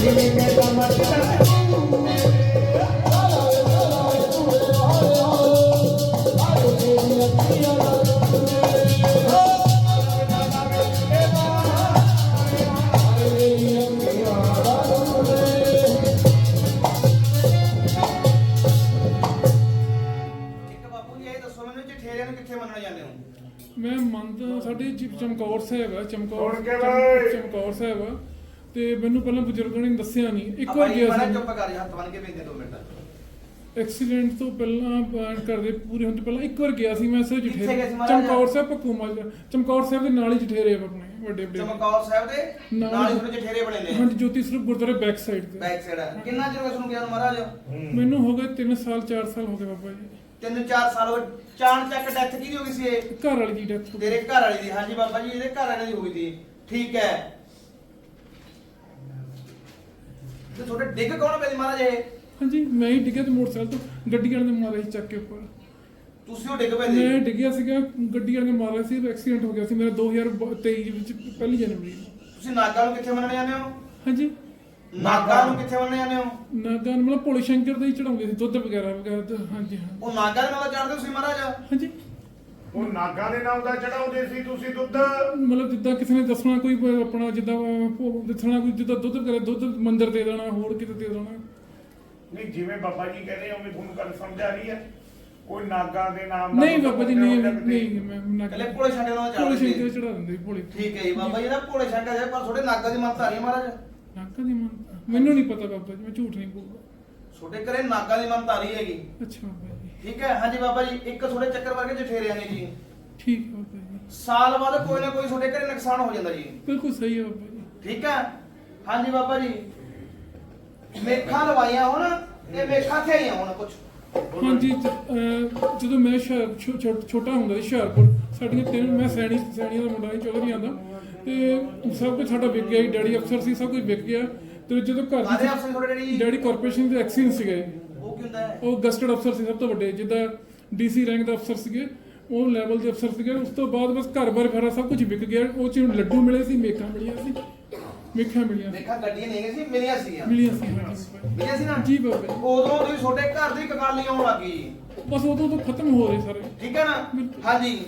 Dime que ਮੈਨੂੰ ਪਹਿਲਾਂ ਬਜ਼ੁਰਗਾਂ ਨੇ ਦੱਸਿਆ ਨਹੀਂ। ਇੱਕ ਵਾਰ ਗਿਆ ਸੀ। ਚੁੱਪ ਕਰ ਜਾ ਹੱਥ ਬੰਨ ਕੇ ਬੈਠੇ ਦੋ ਮਿੰਟ। ਐਕਸੀਡੈਂਟ ਤੋਂ ਪਹਿਲਾਂ ਅਹ, ਕਰਦੇ ਪੂਰੇ ਤੋਂ ਪਹਿਲਾਂ ਇੱਕ ਵਾਰ ਗਿਆ ਸੀ ਮੈਂ ਸਰ ਕਿੱਥੇ ਜਠੇਰੇ ਗਏ ਸੀ ਮਹਾਰਾਜ? ਚਮਕੌਰ ਸਾਹਿਬ ਪੱਕੂ ਮਾਜਰਾ ਚਮਕੌਰ ਸਾਹਿਬ ਦੇ ਨਾਲ ਹੀ ਜਠੇਰੇ ਆ ਆਪਣੇ ਵੱਡੇ ਵੱਡੇ ਚਮਕੌਰ ਸਾਹਿਬ ਦੇ ਨਾਲ- ਨਾਲ ਹੀ ਤੁਹਾਡੇ ਜਠੇਰੇ ਬਣੇ ਨੇ। ਹਾਂਜੀ ਜੋਤੀ ਸਰੂਪ ਗੁਰਦੁਆਰੇ ਬੈਕ ਸਾਈਡ ਤੇ। ਬੈਕ ਸਾਈਡ ਕਿੰਨਾ ਚਿਰ ਹੋ ਗਿਆ ਨੂੰ ਮਹਾਰਾਜ? ਮੈਨੂੰ ਹੋ ਗਏ 3 ਸਾਲ 4 ਸਾਲ ਹੋ ਗਏ ਬਾਬਾ ਜੀ। ਤਿੰਨ ਚਾਰ ਸਾਲ ਹੋ ਚਾਣ ਚੱਕ ਡੈਥ ਕਿਹਦੀ ਹੋ ਗਈ ਸੀ ਇਹ? ਘਰ ਵਾਲੀ ਦੀ ਡੈਥ ਤੇਰੇ ਘਰ ਵਾਲੀ ਦੀ ਹਾਂਜੀ ਬਾਬਾ ਜੀ ਇਹਦੇ ਘਰ ਵਾਲੇ ਦੀ ਹੋ ਗਈ ਸੀ। ਠੀਕ ਹੈ। ਤੇ ਤੁਹਾਡੇ ਡਿੱਗ ਕੌਣ ਪਏ ਸੀ ਮਹਾਰਾਜ ਇਹ? ਹਾਂਜੀ ਮੈਂ ਹੀ ਡਿੱਗਿਆ ਤੇ ਮੋਟਰਸਾਈਕਲ ਤੋਂ ਗੱਡੀ ਵਾਲੇ ਨੇ ਮਾਰਿਆ ਸੀ ਚੱਕ ਕੇ ਉੱਪਰ। ਤੁਸੀਂ ਉਹ ਡਿੱਗ ਪਏ ਮੈਂ ਸੀ ਡਿੱਗਿਆ ਸੀਗਾ ਗੱਡੀ ਵਾਲੇ ਨੇ ਮਾਰਿਆ ਸੀ ਐਕਸੀਡੈਂਟ ਹੋ ਗਿਆ ਸੀ ਮੇਰਾ 2023 ਵਿੱਚ ਪਹਿਲੀ ਜਨਵਰੀ। ਨੂੰ ਤੁਸੀਂ ਨਾਗਾ ਨੂੰ ਕਿੱਥੇ ਮੰਨਣ ਜਾਂਦੇ ਹੋ? ਹਾਂਜੀ। ਨਾਗਾ ਨੂੰ ਕਿੱਥੇ ਮੰਨਣ ਜਾਂਦੇ ਹੋ? ਨਾਗਾ ਨੂੰ ਮਤਲਬ ਭੋਲੇ ਸ਼ੰਕਰ ਦੇ ਹੀ ਚੜਾਉਂਦੇ ਸੀ ਦੁੱਧ ਵਗੈਰਾ ਵਗੈਰਾ ਤੇ ਹਾਂਜੀ ਹਾਂ। ਉਹ ਨਾਗਾ ਦੇ ਨਾਲ ਚੜਦੇ ਤੁਸੀਂ ਮਹਾਰਾਜ? ਹਾਂਜੀ। ਉਹ ਨਾਗਾ ਦੇ ਨਾਮ ਦਾ ਚੜਾਉਂਦੇ ਸੀ ਤੁਸੀਂ ਦੁੱਧ? ਮਤਲਬ ਜਿੱਦਾਂ ਕਿਸੇ ਨੇ ਦੱਸਣਾ ਕੋਈ ਆਪਣਾ ਜਿੱਦਾਂ ਭੋਗ ਦੱਸਣਾ ਕੋਈ ਜਿੱਦਾਂ ਦੁੱਧ ਵਗੈਰਾ ਦੁੱਧ ਮੰਦਿਰ ਦੇ ਦੇਣਾ ਹੋਰ ਕਿਤੇ ਦੇ ਦੇਣਾ। ਨਹੀਂ ਜਿਵੇਂ ਬਾਬਾ ਜੀ ਕਹਿੰਦੇ ਉਵੇਂ ਤੁਹਾਨੂੰ ਗੱਲ ਸਮਝ ਆ ਰਹੀ ਹੈ। ਕੋਈ ਨਾਗਾ ਦੇ ਨਾਮ ਦਾ ਨਹੀਂ ਬਾਬਾ ਜੀ ਨਹੀਂ ਨਹੀਂ ਮੈਂ ਨਾਗਾ ਕੱਲੇ ਭੋਲੇ ਨਾਲ ਚੜਾ ਦਿੰਦੇ ਭੋਲੇ ਠੀਕ ਹੈ ਜੀ ਬਾਬਾ ਜੀ ਦਾ ਭੋਲੇ ਸ਼ੰਕਰ ਹੈ ਪਰ ਤੁਹਾਡੇ ਨਾਗਾ ਦੀ ਮੰਨਤਾ ਮਹਾਰਾਜ। ਨਾਗਾ ਦੀ ਮੰਨਤਾ? ਮੈਨੂੰ ਨਹੀਂ ਪਤਾ ਬਾਬਾ ਜੀ ਮੈਂ ਝੂਠ ਨਹੀਂ ਬੋਲਦਾ। ਤੁਹਾਡੇ ਘਰੇ ਨਾਗਾ ਦੀ ਮੰਨਤਾ ਨਹੀਂ ਹੈਗੀ। ਅੱਛਾ ਬਾਬਾ ਜੀ। ਠੀਕ ਹੈ? ਹਾਂਜੀ ਬਾਬਾ ਜੀ ਇੱਕ ਤੁਹਾਡੇ ਚੱਕਰ ਵਰਗੇ ਜਠੇਰਿਆਂ ਨੇ ਜੀ। ਠੀਕ ਹੈ ਬਾਬਾ ਜੀ। ਸਾਲ ਬਾਅਦ ਕੋਈ ਨਾ ਕੋਈ ਤੁਹਾਡੇ ਘਰੇ ਨੁਕਸਾਨ ਹੋ ਜਾਂਦਾ ਜੀ। ਬਿਲਕੁਲ ਸਹੀ ਹੈ ਬਾਬਾ ਜੀ। ਠੀਕ ਹੈ? ਹਾਂਜੀ ਬਾਬਾ ਜੀ। ਮੇਖਾਂ ਲਵਾਈਆਂ ਹੁਣ ਤੇ ਮੇਖਾਂ ਤੇ ਆਈਆਂ ਹੁਣ ਕੁਝ ਹਾਂਜੀ ਜ- ਅਹ ਜਦੋਂ ਮੈਂ ਹੁਸ਼ਿਆਰ- ਛੋ- ਛੋ- ਛੋਟਾ ਹੁੰਦਾ ਸੀ ਹੁਸ਼ਿਆਰਪੁਰ ਸਾਡੀਆਂ ਤਿੰਨ ਮੈਂ ਸੈਣੀ ਸੈਣੀਆਂ ਦਾ ਮੁੰਡਾ ਸੀ ਚੌਧਰੀਆਂ ਦਾ ਤੇ ਸਭ ਕੁਝ ਸਾਡਾ ਵਿਕ ਗਿਆ ਸੀ ਡੈਡੀ ਅਫਸਰ ਸੀ ਸਭ ਕੁਝ ਵਿਕ ਗਿਆ। ਤੇ ਜਦੋਂ ਘਰ ਕਾਦੇ ਦੀ ਅਫਸਰ ਤੁਹਾਡੇ ਡੈਡੀ ਡੈਡੀ ਕਾਰਪੋਰੇਸ਼ਨ ਦੇ ਐਕਸੀਅਨ ਸੀਗੇ ਉਹ ਕੀ ਹੁੰਦਾ ਹੈ? ਉਹ ਗਸਟਡ ਅਫਸਰ ਸੀ ਸਭ ਤੋਂ ਵੱਡੇ ਜਿੱਦਾਂ ਡੀਸੀ ਰੈਂਕ ਦਾ ਅਫਸਰ ਸੀਗੇ ਉਹ ਲੈਵਲ ਦੇ ਅਫਸਰ ਸੀਗੇ ਉਸ ਤੋਂ ਬਾਅਦ ਬਸ ਘਰ-ਬਾਰ ਫੇਰਾ ਸਭ ਕੁਝ ਵਿਕ ਗਿਆ ਉਹ ਚ ਲੱਡੂ ਮਿਲੇ ਸੀ ਮੇਖਾਂ ਮਿਲੀਆਂ ਸੀ ਮੇਖਾਂ ਮਿਲੀਆਂ ਮੇਖਾਂ ਗੱਡੀਆਂ ਨਹੀਂ ਹੈਗੀਆਂ ਸੀ ਮਿਲੀਆਂ ਸੀਗੀਆਂ। ਮਿਲੀਆਂ ਸੀ ਹਾਂਜੀ ਮਿਲੀਆਂ ਸੀ ਨਾ? ਜੀ ਬਾਬਾ ਜੀ। ਉਦੋਂ ਤੁਸੀਂ ਤੁਹਾਡੇ ਘਰ ਦੀ ਕਕਾਲੀ ਆਉਣ ਲੱਗੀ। ਬਸ ਉਦੋਂ ਤੋਂ ਖਤਮ ਹੋ ਰਹੇ ਸਾਰੇ। ਠੀਕ ਹੈ ਨਾ? ਬਿਲਕੁਲ। ਹਾਂਜੀ।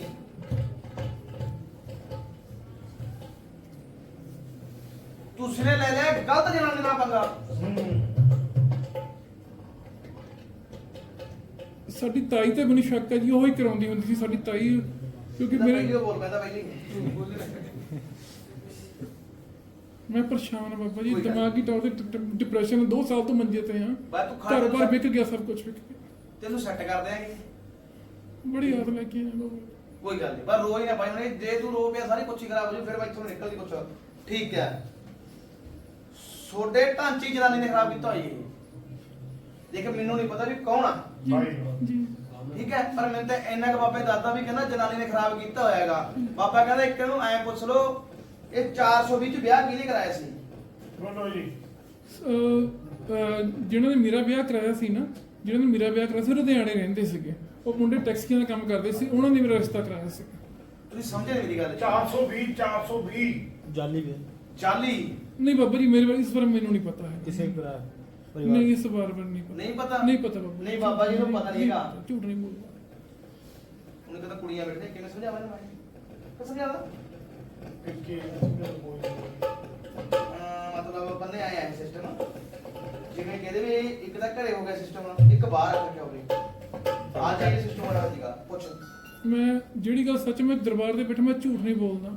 ਤੁਸੀਂ ਨੇ ਲੈ ਲਿਆ ਗਲਤ ਜਨਾਨੀ ਨਾਲ ਪੰਗਾ। ਸਾਡੀ ਤਾਈ ਤੇ ਮੈਨੂੰ ਸ਼ੱਕ ਹੈ ਜੀ ਉਹ ਹੀ ਕਰਾਉਂਦੀ ਹੁੰਦੀ ਸੀ ਸਾਡੀ ਤਾਈ ਕਿਉਂਕਿ ਮੇਰੇ ਬੋਲ ਪੈਂਦਾ ਪਹਿਲੀ ਮੈਂ ਪਰੇਸ਼ਾਨ ਹਾਂ ਬਾਬਾ ਜੀ ਦਿਮਾਗੀ ਤੌਰ ਤੇ ਡਿਪਰੈਸ਼ਨ 2 ਸਾਲ ਤੋਂ ਮੰਜੇ ਤੇ ਹਾਂ। ਬਸ ਤੂੰ ਖਾ ਘਰ-ਬਾਰ ਵਿਕ ਗਿਆ ਸਭ ਕੁਝ ਵਿਕ ਗਿਆ। ਤੈਨੂੰ ਸੈੱਟ ਕਰ ਦਿਆਂਗੇ। ਬੜੀ ਆਸ ਲੈ ਕੇ ਆਇਆ ਬਾਬਾ। ਕੋਈ ਗੱਲ ਨਹੀਂ ਪਰ ਰੋ ਹੀ ਨਾ ਪਾਈ ਹੁਣ ਜੇ ਤੂੰ ਰੋ ਪਿਆ ਸਾਰੀ ਕੁੱਛੀ ਖਰਾਬ ਹੋ ਜੂ ਫਿਰ ਮੈਂ ਇੱਥੋਂ ਨਿਕਲਦੀ ਕੁਛ। ਠੀਕ ਹੈ। ਛੋਡੇ ਢਾਂਚੀ ਜਨਾਨੀ ਨੇ ਖਰਾਬ ਕੀਤਾ ਹੋਈ ਇਹ ਦੇਖ ਮੈਨੂੰ ਨਹੀਂ ਪਤਾ ਵੀ ਕੌਣ ਆ। ਜੀ। ਠੀਕ ਹੈ ਪਰ ਮੈਨੂੰ ਤਾਂ ਇੰਨਾ ਕੁ ਬਾਬੇ ਦਾਦਾ ਵੀ ਕਹਿੰਦਾ ਜਨਾਨੀ ਨੇ ਖਰਾਬ ਕੀਤਾ ਹੋਇਆਗਾ। ਬਾਬਾ ਕਹਿੰਦਾ ਇੱਕ ਨੂੰ ਐ ਪੁੱਛ ਲੋ ਇਹ 420 ਚ ਵਿਆਹ ਕਿਹਨੇ ਕਰਾਇਆ ਸੀ? ਬੋਲੋ ਜੀ। ਅਹ, ਅਹ, ਜਿਨ੍ਹਾਂ ਨੇ ਮੇਰਾ ਵਿਆਹ ਕਰਾਇਆ ਸੀ ਨਾ ਜਿਨ੍ਹਾਂ ਨੇ ਮੇਰਾ ਵਿਆਹ ਕਰਾਇਆ ਸੀ ਉਹ ਲੁਧਿਆਣੇ ਰਹਿੰਦੇ ਸੀਗੇ। ਉਹ ਮੁੰਡੇ ਟੈਕਸੀਆਂ ਦਾ ਕੰਮ ਕਰਦੇ ਸੀ ਉਹਨਾਂ ਨੇ ਮੇਰਾ ਰਿਸ਼ਤਾ ਕਰਾਇਆ ਸੀ। ਤੁਸੀਂ ਸਮਝੇ ਨਹੀਂ ਮੇਰੀ ਗੱਲ? 420 420 ਜਾਲੀ ਵੀ। ਚਾਲੀ? ਨਹੀਂ ਬਾਬਾ ਜੀ ਮੇਰੇ ਬਾਰੇ ਇਸ ਬਾਰੇ ਮੈਨੂੰ ਨਹੀਂ ਪਤਾ ਹੈ। ਕਿਸੇ ਨਹੀਂ ਇਸ ਬਾਰੇ ਮੈਨੂੰ ਨਹੀਂ ਪਤਾ। ਨਹੀਂ ਪਤਾ? ਨਹੀਂ ਪਤਾ ਬਾਬਾ ਨਹੀਂ ਬਾਬਾ ਜੀ ਨੂੰ ਪਤਾ ਨਹੀਂ ਹੈਗਾ। ਝੂਠ ਨਹੀਂ ਬੋਲਦਾ। ਉਹਨੇ ਕਹਿੰਦਾ ਕੁੜੀਆਂ ਬੈਠੇ ਕਿਵੇਂ ਸਮਝਾਵਾਂ ਮੈਂ ਕਿਵੇਂ ਸਮਝਾਵਾਂ ਕਿ ਅਹ ਮਤਲਬ ਬੰਦੇ ਆਏ ਆ ਸਿਸਟਮ ਜਿਵੇਂ ਕਹਿੰਦੇ ਵੀ ਇੱਕ ਤਾਂ ਘਰੇ ਹੋ ਗਿਆ ਸਿਸਟਮ ਇੱਕ ਬਾਹਰ ਰੱਖਿਆ ਹੋਵੇ। ਆ ਜਾਈ ਸਿਸਟਮ ਵਾਲਾ ਸੀਗਾ ਪੁੱਛ। ਮੈਂ ਜਿਹੜੀ ਗੱਲ ਸੱਚ ਮੈਂ ਦਰਬਾਰ ਦੇ ਬੈਠੇ ਮੈਂ ਝੂਠ ਨਹੀਂ ਬੋਲਦਾ।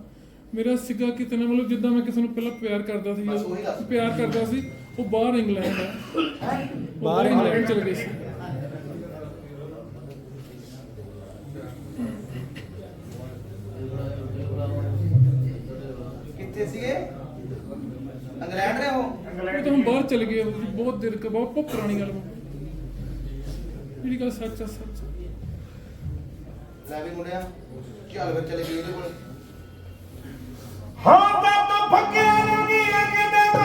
ਮੇਰਾ ਸਿੱਗਾ ਕਿਤੇ ਨਾ ਮਤਲਬ ਜਿੱਦਾਂ ਮੈਂ ਕਿਸੇ ਨੂੰ ਪਹਿਲਾਂ ਪਿਆਰ ਕਰਦਾ ਸੀ। ਪਿਆਰ ਕਰਦਾ ਸੀ ਉਹ ਬਾਹਰ ਇੰਗਲੈਂਡ ਹੈ। ਉਹ ਬਾਹਰ ਇੰਗਲੈਂਡ। ਚਲੇ ਗਏ ਸੀ। ਕਿੱਥੇ ਸੀਗੇ? ਇੰਗਲੈਂਡ ਰਹੇ ਹੋ ਉਹ ਤਾਂ ਹੁਣ ਬਾਹਰ ਚਲੇ ਗਏ ਉਹ ਬਹੁਤ ਦੇਰ ਕ ਬਹੁਤ ਬਹੁਤ ਪੁਰਾਣੀ ਗੱਲ। ਹੈ ਜਿਹੜੀ ਗੱਲ ਸੱਚ ਹੈ ਸੱਚ ਹੈ। ਲੈ ਵੀ ਮੁੰਡਿਆ ਚੱਲ ਫਿਰ ਚਲੇ ਗਏ ਇਹਦੇ ਕੋਲ। ਹਾਂ ਬਾਬਾ ਫੱਕਿਆ ਨੂੰ ਕੀ ਅਗਦੇ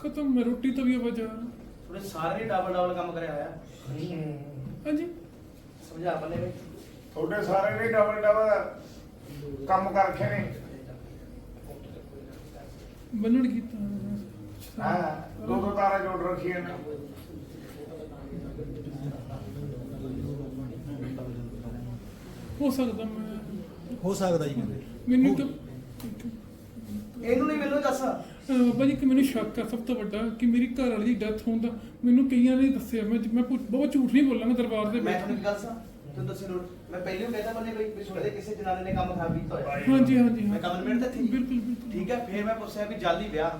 ਖਤਮ ਮੈਂ ਰੋਟੀ ਤੋਂ ਵੀ ਆ ਥੋੜੇ ਸਾਰੇ ਡਬਲ ਡਬਲ ਕੰਮ ਕਰਿਆ ਹੋਇਆ। ਹਾਂਜੀ। ਸਮਝਾ ਬੰਨੇ ਵੀ ਤੁਹਾਡੇ ਸਾਰੇ ਨੇ ਡਬਲ ਡਬਲ ਕੰਮ ਕਰ ਰੱਖੇ ਨੇ। ਬੰਨਣ ਕੀਤਾ। ਹਾਂ ਦੋ ਦੋ ਤਾਰਾ ਜੋੜ ਰੱਖੀਆਂ ਨੇ। ਹੋ ਸਕਦਾ ਮੈਂ ਹੋ ਸਕਦਾ ਜੀ। ਕਹਿੰਦੇ ਮੈਨੂੰ ਕਿ ਇਹਨੂੰ ਨਹੀਂ ਮੈਨੂੰ ਦੱਸ। ਬਾਬਾ ਜੀ ਕਿ ਮੈਨੂੰ ਸ਼ੱਕ ਆ ਸਭ ਤੋਂ ਵੱਡਾ ਕਿ ਮੇਰੀ ਘਰ ਵਾਲੀ ਦੀ ਡੈਥ ਹੋਣ ਦਾ ਮੈਨੂੰ ਕਈਆਂ ਨੇ ਦੱਸਿਆ। ਮੈਂ ਮੈਂ ਬਹੁਤ ਝੂਠ ਨਹੀਂ ਬੋਲਾਂਗਾ ਦਰਬਾਰ ਦੇ ਮੈਂ ਤੁਹਾਨੂੰ ਇੱਕ ਗੱਲ ਸਾਂ ਤੂੰ ਦੱਸੇ ਰੋਡ। ਮੈਂ ਪਹਿਲੇ ਵੀ ਕਹਿੰਦਾ ਵੀ ਤੁਹਾਡੇ ਕਿਸੇ ਜਨਾਨੇ ਨੇ ਕੰਮ ਖਰਾਬ ਕੀਤਾ ਹੋਇਆ। ਹਾਂਜੀ ਹਾਂਜੀ ਮੈਂ ਮਿੰਟ ਤੇ ਥੀ ਬਿਲਕੁਲ ਬਿਲਕੁਲ। ਠੀਕ ਹੈ ਫਿਰ ਮੈਂ ਪੁੱਛਿਆ ਵੀ ਜਾਲੀ ਵਿਆਹ।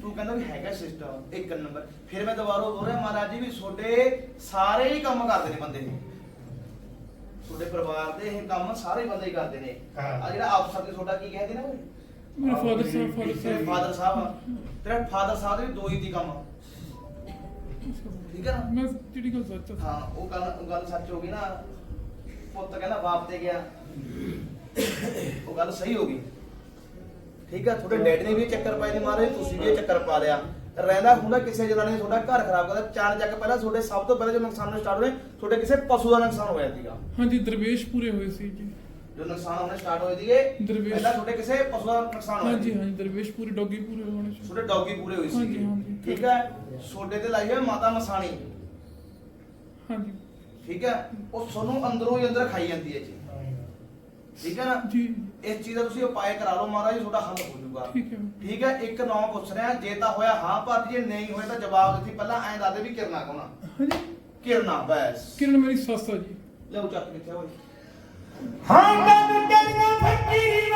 ਤੂੰ ਕਹਿੰਦਾ ਵੀ ਹੈਗਾ ਸਿਸਟਮ ਇੱਕ ਨੰਬਰ। ਫਿਰ ਮੈਂ ਦੁਬਾਰਾ ਬੋਲ ਰਿਹਾ ਮਹਾਰਾਜ ਜੀ ਵੀ ਤੁਹਾਡੇ ਸਾਰੇ ਹੀ ਕੰਮ ਕਰਦੇ ਨੇ ਬੰਦੇ। ਨੇ ਤੁਹਾਡੇ ਪਰਿਵਾਰ ਦੇ ਇਹ ਕੰਮ ਸਾਰੇ ਬੰਦੇ ਹੀ ਕਰਦੇ ਨੇ। ਹਾਂ। ਆ ਜਿਹੜਾ ਅਫਸਰ ਤੇ ਤੁਹਾਡਾ ਕੀ ਕਹਿੰਦੇ ਨੇ ਮੇਰੇ ਫਾਦਰ ਸਾਹਿਬ ਫਾਦਰ ਤੇਰੇ ਸਾਹਿਬ ਫਾਦਰ ਸਾਹਿਬ ਆ। ਤੇਰਾ ਫਾਦਰ ਸਾਹਿਬ ਦੇ ਵੀ ਦੋ ਹੀ ਦੀ ਕੰਮ ਆ। ਠੀਕ ਹੈ ਨਾ? ਮੈਂ ਜਿਹੜੀ ਗੱਲ ਸੱਚ ਆ ਹਾਂ ਉਹ ਗੱਲ ਉਹ ਗੱਲ ਸੱਚ ਹੋ ਗਈ ਨਾ। ਪੁੱਤ ਕਹਿੰਦਾ ਬਾਪ ਤੇ ਗਿਆ। ਉਹ ਗੱਲ ਸਹੀ ਹੋ ਗਈ। ਠੀਕ ਹੈ ਤੁਹਾਡੇ ਡੈਡ ਨੇ ਵੀ ਇਹ ਚੱਕਰ ਪਾਏ ਨੇ ਮਾਰੇ ਤੁਸੀਂ ਵੀ ਇਹ ਚੱਕਰ ਪਾ ਲਿਆ। ਰਹਿੰਦਾ ਹੁੰਦਾ ਕਿਸੇ ਜਨਾਨੇ ਨੇ ਤੁਹਾਡਾ ਘਰ ਖਰਾਬ ਕਰਦਾ। ਚਾਰ ਜੱਕ ਪਹਿਲਾਂ ਤੁਹਾਡੇ ਸਭ ਤੋਂ ਪਹਿਲਾਂ ਜੋ ਨੁਕਸਾਨ ਸਟਾਰਟ ਹੋਏ ਤੁਹਾਡੇ ਕਿਸੇ ਪਸ਼ੂ ਦਾ ਨੁਕਸਾਨ ਹੋਇਆ ਸੀਗਾ। ਹਾਂਜੀ ਦਰਵੇਸ਼ ਪੂਰੇ ਹੋਏ ਸੀ ਜੀ। ਜੋ ਨੁਕਸਾਨ ਹੋਣੇ ਸਟਾਰਟ ਹੋਏ ਦਰਵੇਸ਼। ਪਹਿਲਾਂ ਤੁਹਾਡੇ ਕਿਸੇ ਪਸ਼ੂ ਦਾ ਨੁਕਸਾਨ ਹੋਇਆ ਹਾਂਜੀ ਸੀ। ਹਾਂਜੀ ਦਰਵੇਸ਼ ਪੂਰੇ ਡੌਗੀ ਪੂਰੇ ਹੋਣੇ ਸੀ। ਤੁਹਾਡੇ ਡੌਗੀ ਪੂਰੇ ਹੋਏ ਹਾਂਜੀ, ਸੀ ਹਾਂਜੀ। ਠੀਕ ਹੈ ਤੁਹਾਡੇ ਤੇ ਲਾਈ ਹੋਈ ਮਾਤਾ ਮਸਾਣੀ। ਹਾਂਜੀ। ਠੀਕ ਹੈ ਉਹ ਤੁਹਾਨੂੰ ਅੰਦਰੋਂ ਹੀ ਅੰਦਰ ਖਾਈ ਜਾਂਦੀ ਹੈ ਜੀ। ਠੀਕ ਹੈ ਨਾ? ਜੀ। ਇਸ ਚੀਜ਼ ਦਾ ਤੁਸੀਂ ਉਪਾਅ ਕਰਾ ਲਓ ਮਹਾਰਾਜ ਤੁਹਾਡਾ ਹੱਲ ਹੋ ਜਾਊਗਾ। ਠੀਕ ਹੈ। ਠੀਕ ਹੈ ਇੱਕ ਨੌ ਪੁੱਛ ਰਿਹਾ ਜੇ ਤਾਂ ਹੋਇਆ ਹਾਂ ਭਾਰਤੀ ਜੇ ਨਹੀਂ ਹੋਇਆ ਤਾਂ ਜਵਾਬ ਦਿੱਤੀ। ਪਹਿਲਾਂ ਐਂ ਦੱਸਦੇ ਵੀ ਕਿਰਨਾ ਕੌਣ ਹਾਂਜੀ। ਕਿਰਨਾ ਬਸ। ਕਿਰਨ ਮੇਰੀ ਸੱਸ ਆ ਜੀ। ਲਓ ਚੱਕ ਕਿੱਥੇ ਹੋਈ ਹਾਂ ਮੈਂ ਡਲੀਆਂ ਫੱਟੀ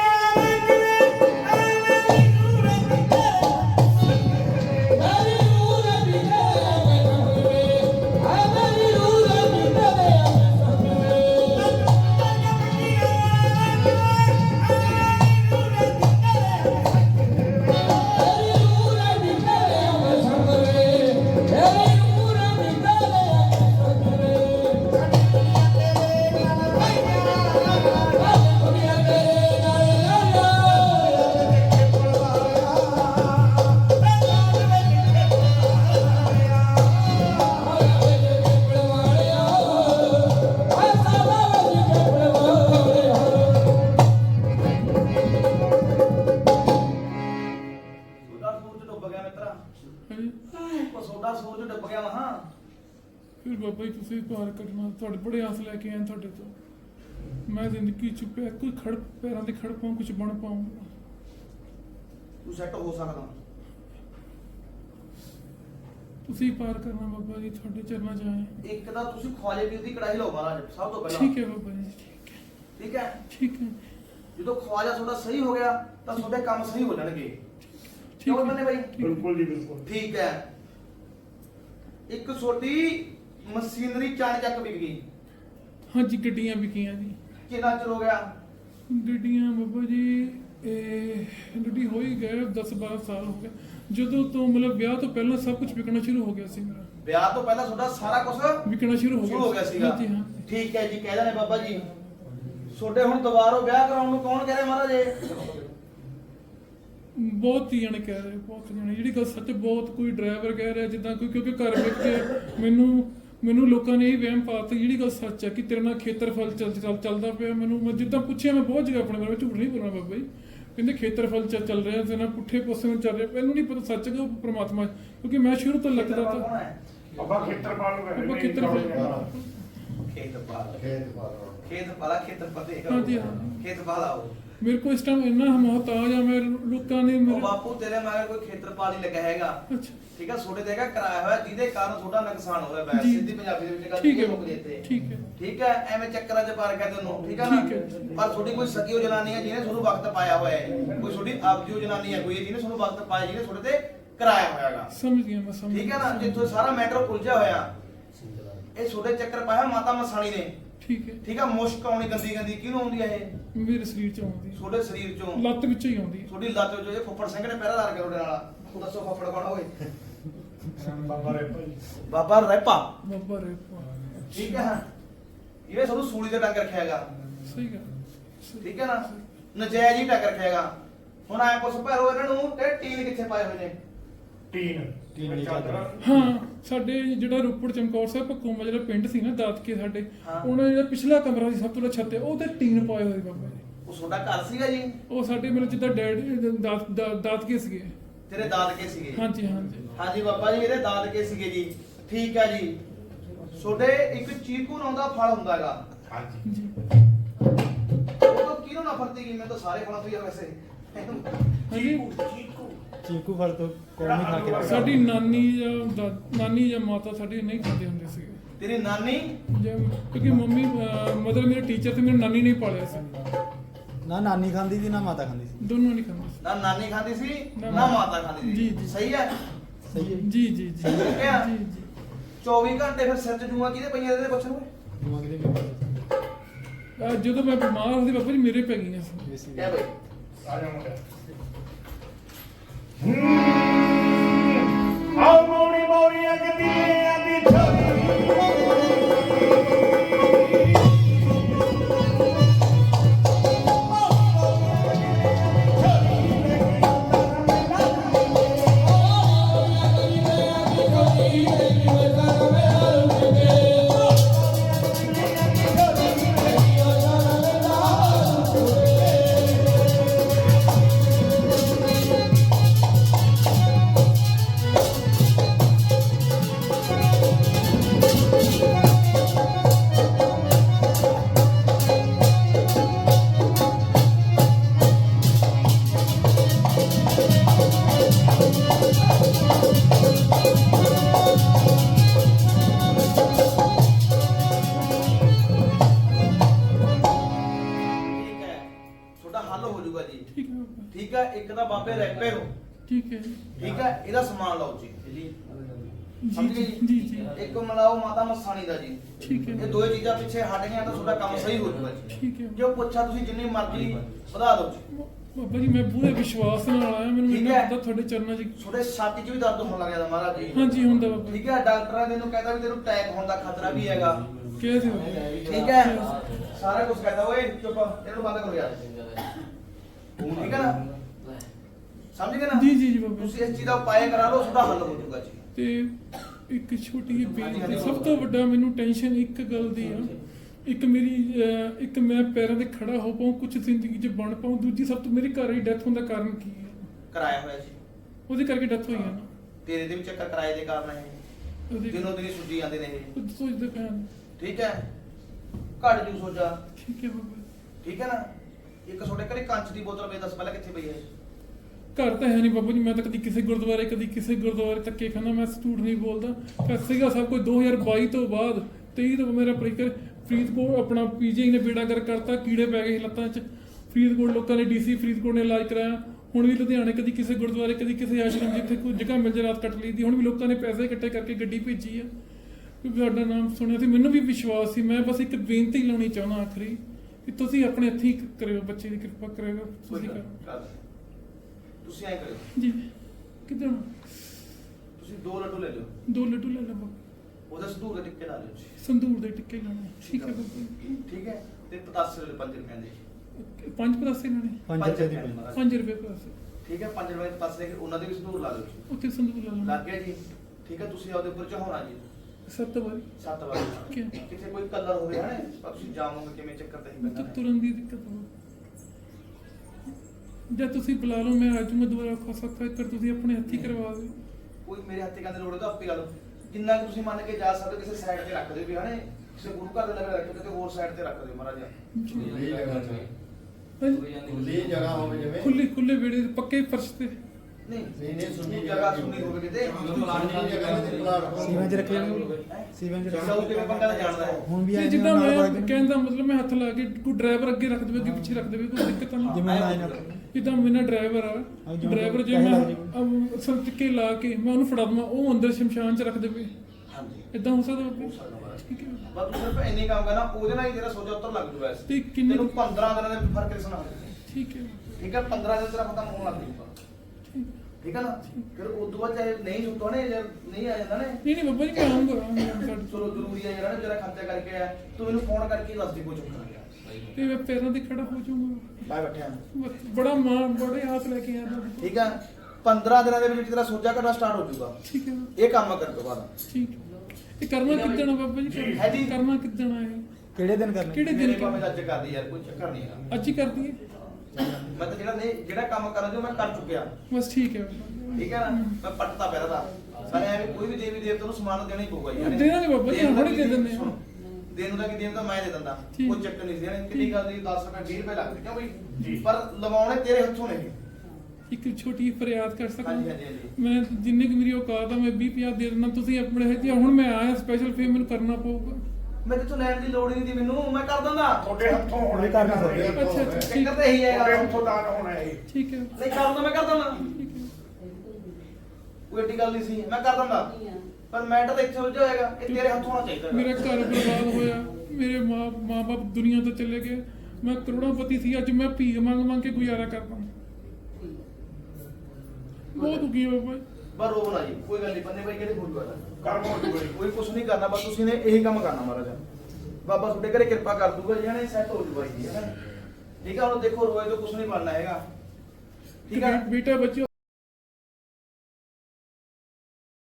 ਆਸ ਲੈ ਕੇ ਆਏ ਤੁਹਾਡੇ ਤੋਂ। ਮੈਂ ਜ਼ਿੰਦਗੀ ਚ ਪੈ ਕੋਈ ਖੜ ਪੈਰਾਂ ਤੇ ਖੜ ਪਾਉਂ ਕੁਝ ਬਣ ਪਾਉਂਗਾ। ਤੂੰ ਸੈੱਟ ਹੋ ਸਕਦਾ ਤੁਸੀਂ ਪਾਰ ਕਰਨਾ ਬਾਬਾ ਜੀ ਤੁਹਾਡੇ ਚਰਨਾਂ ਚ ਆਏ। ਇੱਕ ਤਾਂ ਤੁਸੀਂ ਖਵਾਜੇ ਵੀਰ ਦੀ ਕੜਾਈ ਲਓ ਮਹਾਰਾਜ ਸਭ ਤੋਂ ਪਹਿਲਾਂ। ਠੀਕ ਹੈ ਬਾਬਾ ਜੀ। ਠੀਕ ਹੈ? ਠੀਕ ਹੈ। ਠੀਕ ਹੈ ਜਦੋਂ ਖਵਾਜਾ ਤੁਹਾਡਾ ਸਹੀ ਹੋ ਗਿਆ ਤਾਂ ਤੁਹਾਡੇ ਕੰਮ ਸਹੀ ਹੋ ਜਾਣਗੇ। ਠੀਕ ਕਿਉਂ ਹੈ ਬੰਨੇ ਬਾਈ। ਬਿਲਕੁਲ ਜੀ ਬਿਲਕੁਲ। ਠੀਕ ਹੈ। ਇੱਕ ਛੋਟੀ ਮਸ਼ੀਨਰੀ ਚਾਣ ਚੱਕ ਵਿਕ ਗਈ। ਹਾਂਜੀ ਗੱਡੀਆਂ ਵਿਕੀਆਂ ਜੀ। ਕਿੰਨਾ ਚਿਰ ਹੋ ਗਿਆ? ਗੱਡੀਆਂ ਬਾਬਾ ਜੀ ਇਹ ਗੱਡੀ ਹੋ ਹੀ ਗਏ 10 12 ਸਾਲ ਹੋ ਗਏ। ਜਦੋਂ ਤੋਂ ਮਤਲਬ ਵਿਆਹ ਤੋਂ ਪਹਿਲਾਂ ਸਭ ਕੁਝ ਵਿਕਣਾ ਸ਼ੁਰੂ ਹੋ ਗਿਆ ਸੀ ਮੇਰਾ ਵਿਆਹ ਤੋਂ ਪਹਿਲਾਂ ਤੁਹਾਡਾ ਸਾਰਾ ਕੁਝ ਵਿਕਣਾ ਸ਼ੁਰੂ ਹੋ ਗਿਆ ਸ਼ੁਰੂ ਹੋ ਗਿਆ ਸੀਗਾ। ਹਾਂਜੀ ਹਾਂ ਠੀਕ ਹੈ ਜੀ ਕਹਿੰਦੇ ਨੇ ਬਾਬਾ ਜੀ। ਤੁਹਾਡੇ ਹੁਣ ਦੁਬਾਰਾ ਵਿਆਹ ਕਰਾਉਣ ਨੂੰ ਕੌਣ ਕਹਿ ਰਿਹਾ ਮਹਾਰਾਜ? ਬਹੁਤ ਹੀ ਜਣੇ ਕਹਿ ਰਹੇ ਬਹੁਤ ਜਣੇ। ਜਿਹੜੀ ਗੱਲ ਸੱਚ ਬਹੁਤ ਕੋਈ ਡਰਾਈਵਰ ਕਹਿ ਰਿਹਾ ਜਿੱਦਾਂ ਕੋਈ ਕਿਉਂਕਿ ਘਰ ਵਿੱਚ ਮੈਨੂੰ ਮੈਨੂੰ ਲੋਕਾਂ ਨੇ ਇਹ ਵਹਿਮ ਪਾਤਾ ਜਿਹੜੀ ਗੱਲ ਸੱਚ ਹੈ ਕਿ ਤੇਰੇ ਨਾਲ ਖੇਤਰਫਲ ਚੱਲ ਚੱਲ ਚੱਲਦਾ ਪਿਆ ਮੈਨੂੰ ਮੈਂ ਜਿੱਦਾਂ ਪੁੱਛਿਆ ਮੈਂ ਬਹੁਤ ਜਗ੍ਹਾ ਆਪਣੇ ਬਾਰੇ ਝੂਠ ਨਹੀਂ ਬੋਲਣਾ ਬਾਬਾ ਜੀ। ਕਹਿੰਦੇ ਖੇਤਰਫਲ ਚ ਚੱਲ ਰਿਹਾ ਤੇ ਨਾ ਪੁੱਠੇ ਪਾਸੇ ਨੂੰ ਚੱਲ ਰਿਹਾ ਮੈਨੂੰ ਨਹੀਂ ਪਤਾ ਸੱਚ ਕਿ ਉਹ ਪ੍ਰਮਾਤਮਾ। ਕਿਉਂਕਿ ਮੈਂ ਸ਼ੁਰੂ ਤੋਂ ਲੱਗਦਾ ਤਾਂ ਬਾਬਾ ਖੇਤਰਪਾਲ ਨੂੰ ਕਹਿੰਦੇ ਬਾਬਾ ਨੇ ਖੇਤਰਪਾਲ। ਖੇਤਪਾਲ ਖੇਤ ਪਾਰ ਖੇਤਪਾਲਾ ਖੇਤਪਤੇ ਹਾਂਜੀ, ਹਾਂ। ਖੇਤਪਾਲ ਆਓ। ਮੇਰੇ ਇਸ ਟਾਈਮ ਇੰਨਾ ਮੁਹਤਾਜ ਆ ਮੈਂ ਲੋਕਾਂ ਨੇ ਉਹ ਮੇਰੇ ਬਾਪੂ ਤੇਰੇ ਮਗਰ ਕੋਈ ਖੇਤਰਪਾਲ ਲੱਗਾ ਹੈਗਾ। ਅੱਛਾ। ਠੀਕ ਹੈ ਛੋਟੇ ਦੇਗਾ ਕਰਾਇਆ ਹੋਇਆ ਜਿਹਦੇ ਕਾਰਨ ਤੁਹਾਡਾ ਨੁਕਸਾਨ ਹੋ ਰਿਹਾ ਜੀ। ਸਿੱਧੀ ਪੰਜਾਬੀ ਦੇ ਵਿੱਚ ਗੱਲ ਠੀਕ ਹੈ। ਮੁੱਕ ਜੇ ਇੱਥੇ। ਠੀਕ ਹੈ। ਠੀਕ ਹੈ ਐਵੇਂ ਚੱਕਰਾਂ 'ਚ ਪਾਰ ਕਰ ਤੈਨੂੰ ਠੀਕ ਹੈ ਨਾ? ਠੀਕ ਹੈ। ਪਰ ਤੁਹਾਡੀ ਕੋਈ ਸਕੀ ਜਨਾਨੀ ਹੈ ਜਿਹਨੇ ਤੁਹਾਨੂੰ ਵਕਤ ਪਾਇਆ ਹੋਇਆ ਹੈ। ਕੋਈ ਤੁਹਾਡੀ ਆਪਦੀ ਓ ਜਨਾਨੀ ਹੈ ਕੋਈ ਜਿਹਨੇ ਤੁਹਾਨੂੰ ਵਕਤ ਪਾਇਆ ਜਿਹਨੇ ਤੁਹਾਡੇ ਤੇ ਕਰਾਇਆ ਹੋਇਆਗਾ ਸਮਝ ਗਿਆ ਮੈਂ ਸਮਝ ਠੀਕ ਹੈ ਨਾ? ਜਿੱਥੋਂ ਸਾਰਾ ਮੈਟਰ ਉਲਝਿਆ ਹੋਇਆ। ਇਹ ਤੁਹਾਡੇ ਚੱਕਰ ਪਾਇਆ ਮਾਤਾ ਮਸਾਣੀ ਨੇ। ਠੀਕ ਹੈ। ਠੀਕ ਹੈ ਮੁਸ਼ਕ ਆਉਣੀ ਗੰਦੀ ਗੰਦੀ ਕਿਹਨੂੰ ਆਉਂਦੀ ਹੈ ਇਹ? ਮੇਰੇ ਸਰੀਰ ਚ ਆਉਂਦੀ ਹੈ। ਤੁਹਾਡੇ ਸਰੀਰ ਚੋਂ? ਲੱਤ ਵਿੱਚੋਂ ਹੀ ਆਉਂਦੀ ਹੈ। ਤੁਹਾਡੀ ਲੱਤ ਵਿੱਚੋਂ ਇਹ ਫੁੱਫੜ ਸਿੰਘ ਨੇ ਪਹਿਰਾ ਦਾਰ ਕੇ ਤੁਹਾਡੇ ਨਾਲ ਦੱਸੋ ਫੁੱਫੜ ਕੌਣ ਹੋਏ ਬਾਬਾ ਰੇ ਬਾਬਾ ਰੈਪਾ? ਬਾਬਾ ਰੇ ਠੀਕ ਹੈ ਇਹਨੇ ਸਾਨੂੰ ਸੂਲੀ ਤੇ ਟੰਗ ਰੱਖਿਆ ਹੈਗਾ। ਸਹੀ ਗੱਲ। ਠੀਕ ਹੈ ਨਾ? ਨਜਾਇਜ਼ ਹੀ ਟੰਗ ਰੱਖਿਆ ਹੈਗਾ। ਹੁਣ ਆਏ ਪੁੱਛ ਭੈਰੋ ਇਹਨਾਂ ਨੂੰ? ਤੇ ਟੀਨ ਕਿੱਥੇ ਪਾਏ ਹੋਏ ਨੇ? ਟੀਨ। ਚਾਦਰ। ਹਾਂ? ਸਾਡੇ ਜਿਹੜਾ ਰੋਪੜ ਚਮਕੌਰ ਸਾਹਿਬ ਭਕੂਮਾ ਜਿਹੜਾ ਪਿੰਡ ਸੀ ਨਾ ਦਾਤਕੇ ਸਾਡੇ। ਉਹਨਾਂ ਦਾ ਜਿਹੜਾ ਪਿਛਲਾ ਕਮਰਾ ਸੀ ਸਭ ਤੋਂ ਛੱਤ ਤੇ ਉਹ ਤੇ ਟੀਨ ਪਾਏ ਹੋਏ ਬਾਬਾ ਜੀ। ਉਹ ਤੁਹਾਡਾ ਘਰ ਸੀਗਾ ਜੀ? ਉਹ ਸਾਡੇ ਮੇਰੇ ਜਿੱਦਾਂ ਡੈਡ ਦਾਤਕੇ ਸੀਗੇ। ਤੇਰੇ ਦਾਦਕੇ ਸੀਗੇ ਹਾਂਜੀ ਹਾਂਜੀ। ਹਾਂਜੀ ਬਾਬਾ ਜੀ ਇਹਦੇ ਦਾਦਕੇ ਸੀਗੇ ਜੀ। ਠੀਕ ਹੈ ਜੀ। ਤੁਹਾਡੇ ਇੱਕ ਚੀਕੂ ਨਾਂ ਦਾ ਫਲ ਹੁੰਦਾ ਹੈਗਾ। ਹਾਂਜੀ। ਉਹ ਤਾਂ ਕਿਹਨੂੰ ਨਫ਼ਰਤ ਕੀ ਮੈਂ ਤਾਂ ਸਾਰੇ ਫਲਾਂ ਤੋਂ ਹੀ ਆ ਵੈਸੇ। ਹਾਂਜੀ। ਚੀਕੂ। ਚੀਕੂ ਫਲ ਤੋਂ ਕੋਈ ਨਹੀਂ ਖਾ ਕੇ ਰਾਜੀ। ਸਾਡੀ ਨਾਨੀ ਜਾਂ ਦਾ- ਨਾਨੀ ਜਾਂ ਮਾਤਾ ਸਾਡੀ ਨਹੀਂ ਖਾਂਦੇ ਹੁੰਦੇ ਸੀਗੇ। ਤੇਰੀ ਨਾਨੀ? ਕਿਉਂਕਿ ਮੰਮੀ ਮਦਰ ਮੇਰੇ ਟੀਚਰ ਤੇ ਮੇਰੀ ਨਾਨੀ ਨੇ ਪਾਲਿਆ ਸੀ। ਨਾ ਨਾਨੀ ਖਾਂਦੀ ਸੀ ਨਾ ਮਾਤਾ ਖਾਂਦੀ ਸੀ। ਦੋਨੋਂ ਨਹੀਂ ਖਾਂਦੇ ਸੀ। ਨਾ ਨਾਨੀ ਖਾਂਦੀ ਸੀ ਨਾ ਨਾ ਮਾਤਾ। ਖਾਂਦੀ ਜੀ, ਸੀ। ਜੀ। ਸਹੀ ਹੈ? ਸਹੀ ਹੈ ਜੀ। ਜੀ ਜੀ ਠੀਕ ਹੈ। ਜੀ ਜੀ। 24 ਘੰਟੇ ਫਿਰ ਸਿਰ 'ਚ ਜੂਆਂ ਕਿਹਦੇ ਪਈਆਂ ਇਹਦੇ ਪੁੱਛਣ ਓਏ ਦਿਮਾਗ ਦੇ ਵਿੱਚ ਅਹ ਜਦੋਂ ਮੈਂ ਬਿਮਾਰ ਹੁੰਦੀ ਬਾਬਾ ਜੀ ਮੇਰੇ ਪੈ ਗਈਆਂ ਸੀ। ਕਹਿ ਬਈ। ਆ ਜਾ ਮੁੰਡਾ। Amore, amore, che ti vedi, ਇੱਕ ਤਾਂ ਬਾਬੇ ਰੈਪੇ ਨੂੰ। ਠੀਕ ਹੈ। ਠੀਕ ਹੈ? ਇਹਦਾ ਸਮਾਨ ਲਓ ਜੀ। ਜੀ। ਜੀ ਜੀ ਇੱਕ ਮਿਲਾਓ ਮਾਤਾ ਮਸਾਣੀ ਦਾ ਜੀ। ਠੀਕ ਹੈ। ਇਹ ਦੋਏ ਚੀਜ਼ਾਂ ਪਿੱਛੇ ਹਟ ਗਈਆਂ ਤਾਂ ਤੁਹਾਡਾ ਕੰਮ ਸਹੀ ਹੋ ਜਾਊਗਾ ਜੀ। ਠੀਕ ਹੈ। ਜੋ ਪੁੱਛਾ ਤੁਸੀਂ ਜਿੰਨੀ ਮਰਜ਼ੀ ਵਧਾ ਦਿਓ ਜੀ। ਬਾਬਾ ਜੀ ਮੈਂ ਪੂਰੇ ਵਿਸ਼ਵਾਸ ਨਾਲ ਆਇਆ। ਮੈਨੂੰ ਇੰਨਾ। ਪਤਾ ਤੁਹਾਡੇ ਚਰਨਾਂ 'ਚ ਤੁਹਾਡੇ ਛਾਤੀ 'ਚ ਵੀ ਦਰਦ ਹੋਣ ਲੱਗ ਜਾਂਦਾ ਮਹਾਰਾਜ ਜੀ। ਹਾਂਜੀ ਹੁੰਦਾ ਬਾਬਾ ਠੀਕ ਹੈ? ਡਾਕਟਰਾਂ ਨੇ ਇਹਨੂੰ ਕਹਿੰਦਾ ਵੀ ਤੈਨੂੰ ਅਟੈਕ ਹੋਣ ਦਾ ਖਤਰਾ ਵੀ ਹੈਗਾ। ਕਹਿ ਦਿਓ। ਠੀਕ ਹੈ? ਸਾਰਾ ਕੁਝ ਕਹਿੰਦਾ ਓਏ ਚੁੱਪ। ਇਹਨੂੰ ਬੰਦ ਕਰੋ ਯਾਰ। ਠੀਕ ਹੈ ਨਾ? ਸਮਝ ਗਏ ਨਾ? ਜੀ ਜੀ ਜੀ ਬਾਬਾ ਜੀ। ਤੁਸੀਂ ਇਸ ਚੀਜ਼ ਦਾ ਉਪਾਅ ਕਰਾ ਲਓ ਤੁਹਾਡਾ ਹੱਲ ਹੋ ਜਾਊਗਾ ਜੀ। ਤੇ ਇੱਕ ਛੋਟੀ ਜਿਹੀ ਬੇਨਤੀ ਸਭ ਤੋਂ ਵੱਡਾ ਮੈਨੂੰ ਟੈਨਸ਼ਨ ਇੱਕ ਗੱਲ ਦੀ ਆ। ਇੱਕ ਮੇਰੀ ਅਹ, ਇੱਕ ਮੈਂ ਪੈਰਾਂ ਤੇ ਖੜਾ ਹੋ ਪਾਉਂ ਕੁਝ ਜ਼ਿੰਦਗੀ 'ਚ ਬਣ ਪਾਉਂ ਦੂਜੀ ਸਭ ਤੋਂ ਮੇਰੀ ਘਰ ਦੀ ਡੈਥ ਹੋਣ ਦਾ ਕਾਰਨ ਕੀ ਹੈ? ਕਰਾਇਆ ਹੋਇਆ ਜੀ। ਉਹਦੇ ਕਰਕੇ ਡੈਥ ਹੋਈ ਹੈ ਨਾ। ਤੇਰੇ ਦੇ ਵੀ ਚੱਕਰ ਕਰਾਏ ਦੇ ਕਾਰਨ ਇਹ। ਉਹਦੇ ਦਿਨੋਂ ਦਿਨ ਸੁੱਜੀ ਜਾਂਦੇ ਨੇ ਇਹ। ਉਹ ਸੋਚਦਾ ਪਿਆ ਠੀਕ ਹੈ? ਘੜ ਜੂ ਸੋਜਾ ਠੀਕ ਹੈ ਬਾਬਾ ਠੀਕ ਹੈ ਨਾ? ਇੱਕ ਤੁਹਾਡੇ ਘਰੇ ਕੰਚ ਦੀ ਬੋਤਲ ਪਈ ਦੱਸ ਪਹਿਲਾਂ ਕਿੱਥੇ ਪਈ ਹੈ ਘਰ ਤਾਂ ਹੈ ਨਹੀਂ ਬਾਬਾ ਜੀ ਮੈਂ ਤਾਂ ਕਦੀ ਕਿਸੇ ਗੁਰਦੁਆਰੇ ਕਦੀ ਕਿਸੇ ਗੁਰਦੁਆਰੇ ਧੱਕੇ ਖਾਣਾ ਮੈਂ ਝੂਠ ਨਹੀਂ ਬੋਲਦਾ। ਪਰ ਸੀਗਾ ਸਭ ਕੁਝ 2022 ਤੋਂ ਬਾਅਦ 23 ਤੋਂ ਮੇਰਾ ਪ੍ਰੀਕਰ ਫਰੀਦਕੋਟ ਆਪਣਾ ਪੀਜੀ ਨੇ ਬੇੜਾ ਕਰ ਕਰਤਾ ਕੀੜੇ ਪੈ ਗਏ ਲੱਤਾਂ 'ਚ। ਫਰੀਦਕੋਟ ਲੋਕਾਂ ਨੇ ਡੀਸੀ ਫਰੀਦਕੋਟ ਨੇ ਇਲਾਜ ਕਰਾਇਆ। ਹੁਣ ਵੀ ਲੁਧਿਆਣੇ ਕਦੀ ਕਿਸੇ ਗੁਰਦੁਆਰੇ ਕਦੀ ਕਿਸੇ ਆਸ਼ਰਮ ਜਿੱਥੇ ਕੋਈ ਜਗ੍ਹਾ ਮਿਲ ਜੇ ਰਾਤ ਕੱਟ ਲਈ ਦੀ ਹੁਣ ਵੀ ਲੋਕਾਂ ਨੇ ਪੈਸੇ ਇਕੱਠੇ ਕਰਕੇ ਗੱਡੀ ਭੇਜੀ ਆ। ਵੀ ਤੁਹਾਡਾ ਨਾਮ ਸੁਣਿਆ ਸੀ ਮੈਨੂੰ ਵੀ ਵਿਸ਼ਵਾਸ ਸੀ ਮੈਂ ਬਸ ਇੱਕ ਬੇਨਤੀ ਲਾਉਣੀ ਚਾਹੁੰਦਾ ਆਖਰੀ ਕਿ ਤੁਸੀਂ ਆਪਣੇ ਹੱਥੀਂ ਕਰਿਓ ਬੱਚੇ ਦੀ ਕਿਰਪਾ ਕਰਿਓ ਤੁਸੀਂ ਕਰੋ। ਤੁਸੀਂ ਐਂ ਕਰਿਓ। ਜੀ। ਕਿਦਾਂ ਤੁਸੀਂ ਦੋ ਲੱਡੂ ਲੈ ਲਿਓ। ਦੋ ਲੱਡੂ ਲੈ ਲਵਾਂ। ਉਹਦਾ ਸੰਧੂਰ ਦੇ ਟਿੱਕੇ ਲਾ ਲਿਓ ਜੀ। ਸੰਦੂਰ ਦੇ ਟਿੱਕੇ ਲਾਣੇ ਠੀਕ ਹੈ ਬਾਬਾ ਠੀਕ ਹੈ? ਤੇ ਪਤਾਸੇ ਦੇ 5 ਰੁਪਏ ਦੇ। ਪੰਜ ਪਤਾਸੇ ਲਾਣੇ ਪੰਜ ਰੁਪਏ ਦੀ ਪਈ ਮਹਾਰਾਜ। 5 ਰੁਪਏ ਪਤਾਸੇ। ਠੀਕ ਹੈ? 5 ਰੁਪਏ ਦੇ ਪਤਾਸੇ ਦੇ ਉਹਨਾਂ ਦੇ ਵੀ ਸੰਧੂਰ ਲਾ ਲਿਓ ਜੀ। ਉੱਥੇ ਸੰਦੂਰ ਲਾ ਲੱਗ ਲਾਣਾ ਗਿਆ ਜੀ। ਠੀਕ ਹੈ? ਤੁਸੀਂ ਉਹਦੇ ਉੱਪਰ ਚੜਾਉਣਾ ਜੀ। ਸੱਤ ਵਾਰੀ। ਸੱਤ ਵਾਰ। ਕੀ? ਕਿਤੇ ਕੋਈ ਕਲਰ ਹੋਵੇ ਹੈ ਪਰ ਤੁਸੀਂ ਜਾਮੋਗੇ ਕਿਵੇਂ ਚੱਕਰ ਤੇ ਹੀ ਪੈਂਦਾ ਤੁਰਨ ਦੀ ਦਿੱਕਤ ਹੋ ਜੇ ਤੁਸੀਂ ਬੁਲਾ ਲਓ ਮੈਂ ਅੱਜ ਮੈਂ ਦੁਬਾਰਾ ਖਾ ਸਕਦਾ ਪਰ ਤੁਸੀਂ ਆਪਣੇ ਹੱਥੀ ਕਰਵਾ ਦਿਓ। ਕੋਈ ਮੇਰੇ ਹੱਥੇ ਕਹਿੰਦੇ ਲੋੜ ਤਾਂ ਆਪੇ ਗੱਲ ਜਿੰਨਾ ਕੁ ਤੁਸੀਂ ਮੰਨ ਕੇ ਜਾ ਸਕਦੇ ਹੋ, ਕਿਸੇ ਸਾਈਡ ਤੇ ਰੱਖ ਦਿਓ ਵੀ ਹਨੇ ਕਿਸੇ ਗੁਰੂ ਘਰ ਦੇ ਲਵੇ ਰੱਖ ਦਿਓ ਤੇ ਹੋਰ ਸਾਈਡ ਤੇ ਰੱਖ ਦਿਓ ਮਹਾਰਾਜ ਖੁੱਲੀ ਜਗ੍ਹਾ ਤੇ ਹਾਂਜੀ। ਖੁੱਲੀ ਜਗ੍ਹਾ ਹੋਵੇ ਜਿਵੇਂ। ਖੁੱਲੇ ਖੁੱਲੇ ਵਿਹੜੇ ਦੇ ਪੱਕੇ ਫਰਸ਼ ਤੇ। ਨਹੀਂ ਨਹੀਂ, ਨਹੀਂ, ਸੁੰਨੀ ਜਗ੍ਹਾ ਜਗ੍ਹਾ ਸੁਣੀ ਹੋਵੇ ਕਿਤੇ। ਸੁੰਨੀ ਜਗ੍ਹਾ ਤੇ ਪਲਾਟ ਸੀਵਨ ਚ ਰੱਖੇ ਨੇ? ਹੈਂ? ਸੀਵਨ ਚ ਸਾਊ ਕਿਵੇਂ ਪੰਗਾ ਤਾਂ ਜਾਣਦਾ ਹੈ? ਹੁਣ ਵੀ ਤੇ ਆਏ ਨੇ ਜਿੱਦਾਂ ਮੈਂ ਮਤਲਬ ਮੈਂ ਹੱਥ ਲਾ ਕੇ ਕੋਈ ਡਰਾਈਵਰ ਅੱਗੇ ਰੱਖ ਦੇਵੇ ਅੱਗੇ ਪਿੱਛੇ ਰੱਖ ਦੇਵੇ ਕੋਈ ਦਿੱਕਤ ਨਹੀਂ। ਜਿਵੇਂ ਆਏ ਨੇ। ਜਿੱਦਾਂ ਮੇਰਾ ਡਰਾਈਵਰ ਆ ਡਰਾਈਵਰ ਜੇ ਮੈਂ ਜਾਏ। ਸੰਤਕੇ ਲਾ ਕੇ ਮੈਂ ਉਹਨੂੰ ਫੜਾ ਦਵਾਂ ਉਹ ਅੰਦਰ ਸ਼ਮਸ਼ਾਨ ਚ ਰੱਖ ਦੇਵੇ। ਹਾਂਜੀ। ਇਦਾਂ ਹੋ ਸਕਦਾ ਹੋ ਬਾਬਾ ਸਕਦਾ ਮਹਾਰਾਜ। ਠੀਕ ਹੈ। ਬਸ ਤੂੰ ਸਿਰਫ ਇੰਨੀ ਕੰਮ ਕਰਨਾ ਉਹਦੇ ਨਾਲ ਹੀ ਤੇਰਾ ਸੋਚਾ ਉੱਤਰ ਲੱਗ ਜੂਗਾ ਤੇ ਕਿੰਨੇ ਤੈਨੂੰ 15 ਦਿਨਾਂ ਦੇ ਫ਼ਰਕ ਸੁਣਾ ਠੀਕ ਹੈ। ਠੀਕ ਹੈ 15 ਦਿਨ ਤੇਰਾ ਖਤਮ ਹੋਣ ਲੱਗ ਜੂਗਾ ਠੀਕ। ਹੈ ਨਾ? ਫਿਰ ਉਦੋਂ ਬਾਅਦ ਚਾਹੇ ਨਹੀਂ ਸੁੱਟੋ ਨੇ ਜਾਂ ਨਹੀਂ ਆ ਜਾਂਦਾ ਨੇ। ਨਹੀਂ ਨਹੀਂ ਬਾਬਾ ਜੀ ਮੈਂ ਆਉਂਗਾ। ਸਾਡੇ ਚਲੋ ਜ਼ਰੂਰੀ ਹੈ ਯਾਰ ਜਿਹੜਾ ਖਰਚਾ ਕਰਕੇ ਆਇਆ। ਤੂੰ ਮੈਨੂੰ ਫੋਨ ਕਰਕੇ ਦੱਸ ਦੇ ਕੋਈ ਚੱਕਰ ਤੇ ਮੈਂ ਪੈਰਾਂ ਤੇ ਖੜਾ ਹੋ ਜਾਊਂਗਾ। ਬਾਏ ਬੈਠਿਆ। ਬੜਾ ਮਾਂ ਬੜੇ ਹੱਥ ਲੈ ਕੇ ਆਇਆ ਠੀਕ ਹੈ 15 ਦਿਨਾਂ ਦੇ ਵਿੱਚ ਤੇਰਾ ਸੋਜਾ ਘਟਣਾ ਸਟਾਰਟ ਹੋ ਜਾਊਗਾ। ਠੀਕ ਹੈ ਇਹ ਕੰਮ ਕਰਨ ਤੋਂ ਬਾਅਦ। ਠੀਕ। ਇਹ ਕਰਨਾ ਕਿੱਦਣ ਆ ਬਾਬਾ ਜੀ? ਹੈ ਜੀ। ਕਰਨਾ ਕਿੱਦਣ ਆ ਇਹ? ਕਿਹੜੇ ਦਿਨ ਕਰਨੇ? ਕਿਹੜੇ ਮੇਰੇ ਦਿਨ ਕਰਨਾ? ਅੱਜ ਕਰਦੀ ਯਾਰ ਕੋਈ ਚੱਕਰ ਨਹੀਂ ਹੈਗਾ ਅੱਜ ਹੀ ਕਰ ਦਈਏ। ਮੈਂ ਤਾਂ ਜਿਹੜਾ ਨਹੀਂ ਜਿਹੜਾ ਕੰਮ ਕਰਨ ਜੋ ਮੈਂ ਕਰ ਚੁੱਕਿਆ। ਬਸ ਠੀਕ ਹੈ। ਠੀਕ ਹੈ ਨਾ? ਮੈਂ ਪੱਟਤਾ ਪਹਿਰਾ ਦਾ। ਸਾਰੇ ਐਵੇਂ ਕੋਈ ਵੀ ਦੇਵੀ ਦੇਵਤਾ ਨੂੰ ਸਮਾਨ ਦੇਣਾ ਹੀ ਪਊਗਾ ਯਾਰ। ਦੇ ਦਾਂਗੇ ਬਾਬਾ ਜੀ, ਦੇਣ ਦਾ ਹੁਣੇ ਦੇ ਦਿੰਦੇ ਆ। ਸੁਣੋ, ਦੇਣ ਤਾਂ ਕੀ ਦੇਣ ਤਾਂ ਮੈਂ ਦੇ ਦਿੰਦਾ। ਠੀਕ। ਕੋਈ ਚੱਕਰ ਨਹੀਂ ਸੀ। ਯਾਰ ਕਿੰਨੀ ਗੱਲ ਦੀ 10 ਰੁਪਏ 20 ਰੁਪਏ ਲੱਗਦੇ। ਕਿਉਂ ਬਈ? ਪਰ ਲਵਾਉਣੇ ਤੇਰੇ ਹੱਥੋਂ ਨੇ। ਇੱਕ ਛੋਟੀ ਜਿਹੀ ਫਰਿਆਦ ਕਰ ਸਕਦਾ। ਹਾਂਜੀ ਹਾਂਜੀ ਹਾਂਜੀ। ਮੈਂ ਜਿੰਨੇ ਕੁ ਮੇਰੀ ਔਕਾਤ ਆ ਮੈਂ 20 50 ਦੇ ਦਿੰਦਾ। ਤੁਸੀਂ ਆਪਣੇ ਹੈ ਜੀ ਹੁਣ ਮੈਂ ਆਇਆ ਸਪੈਸ਼ਲ ਫੇਰ ਮੈਨੂੰ ਕਰਨਾ ਪਊਗਾ। ਮੈਂ ਕਿਥੋਂ ਲੈਣ ਦੀ ਲੋੜ ਹੀ ਨਹੀਂ ਦੀ ਮੈਨੂੰ ਮੈਂ ਕਰ ਦਿੰਦਾ। ਤੁਹਾਡੇ ਹੱਥੋਂ ਹੋਣੇ ਕਰ ਨਹੀਂ ਸਕਦੇ। ਅੱਛਾ। ਅੱਛਾ ਠੀਕ ਚੱਕਰ ਤਾਂ ਇਹੀ ਤੁਹਾਡੇ ਹੈਗਾ। ਹੱਥੋਂ ਦਾਨ ਹੋਣਾ ਇਹ। ਠੀਕ ਹੈ। ਨਹੀਂ ਕਰ ਦਿੰਦਾ ਮੈਂ ਕਰ ਦਿੰਦਾ। ਠੀਕ ਹੈ। ਕੋਈ ਏਡੀ ਗੱਲ ਨਹੀਂ ਸੀ। ਮੈਂ ਕਰ ਦਿੰਦਾ। ਪਰ ਮੈਟਰ ਤਾਂ ਇੱਥੇ ਉਲਝਿਆ ਹੋਏਗਾ ਇਹ ਤੇਰੇ ਹੱਥੋਂ ਹੋਣਾ ਚਾਹੀਦਾ ਮੇਰਾ ਘਰ ਬਰਬਾਦ ਹੋਇਆ। ਮੇਰੇ ਮਾਂ ਮਾਂ-ਬਾਪ ਦੁਨੀਆ ਤੋਂ ਚਲੇ ਗਏ। ਮੈਂ ਕਰੋੜਾਪਤੀ ਸੀ। ਅੱਜ ਮੈਂ ਭੀਖ ਮੰਗ ਮੰਗ ਕੇ ਗੁਜ਼ਾਰਾ ਕਰਦਾ ਬਹੁਤ ਦੁਖੀ ਹੋਇਆ ਭਾਈ ਪਰ ਰੋ ਨਾ ਜੀ ਕੋਈ ਗੱਲ ਨਹੀਂ। ਬੰਦੇ ਭਾਈ ਕਿਹੜੇ ਭੁੱਲ ਵਾਲਾ ਕਰਮ ਹੋ ਜੂਏ ਕੋਈ ਕੁਛ ਨਹੀਂ ਕਰਨਾ ਬਸ ਤੁਸੀਂ ਨੇ ਇਹੀ ਕੰਮ ਕਰਨਾ ਮਹਾਰਾਜ। ਬਾਬਾ ਤੁਹਾਡੇ ਘਰੇ ਕਿਰਪਾ ਕਰ ਦੂਗਾ ਜੀ ਨੇ ਸੈੱਟ ਹੋ ਜੂਗਾ ਜੀ ਹੈ ਨਾ? ਠੀਕ ਆ ਹੁਣ ਦੇਖੋ ਰੋਏ ਤੋਂ ਕੁਛ ਨਹੀਂ ਬਣਨਾ ਹੈਗਾ। ਠੀਕ ਆ? ਬੇਟਾ ਬੱਚੇ